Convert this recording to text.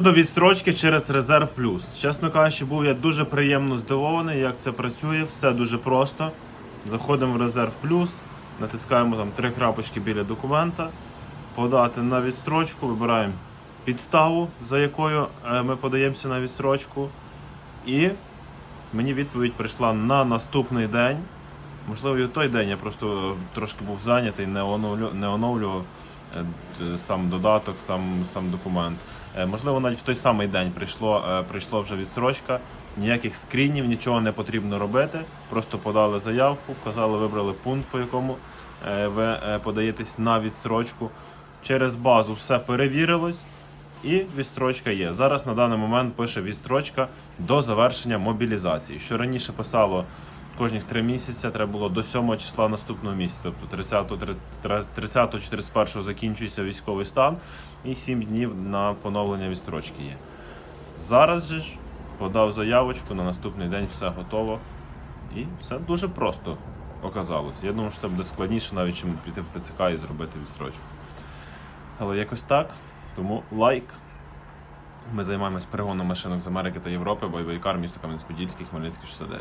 До відстрочки через резерв плюс. Чесно кажучи, був я дуже приємно здивований, як це працює. Все дуже просто. Заходимо в резерв плюс, натискаємо там три крапочки біля документа, подати на відстрочку, вибираємо підставу, за якою е, ми подаємося на відстрочку. І мені відповідь прийшла на наступний день. Можливо, і в той день я просто трошки був зайнятий, не оновлю, не оновлював е, сам додаток, сам, сам документ. Е, Можливо, навіть в той самий день прийшло, е, прийшло вже відстрочка. Ніяких скрінів, нічого не потрібно робити. Просто подали заявку, вказали, вибрали пункт, по якому е, ви подаєтесь на відстрочку. Через базу все перевірилось. І відстрочка є. Зараз на даний момент пише відстрочка до завершення мобілізації. Що раніше писало кожних 3 місяці, треба було до 7 числа наступного місяця, тобто 30-31 закінчується військовий стан і 7 днів на поновлення відстрочки є. Зараз же ж подав заявочку, на наступний день все готово. І все дуже просто оказалось. Я думаю, що це буде складніше навіть, чим піти в ТЦК і зробити відстрочку. Але якось так. Тому лайк. Ми займаємось перегоном машинок з Америки та Європи, Байбайкар, місто Кам'янець-Подільський, Хмельницький 69.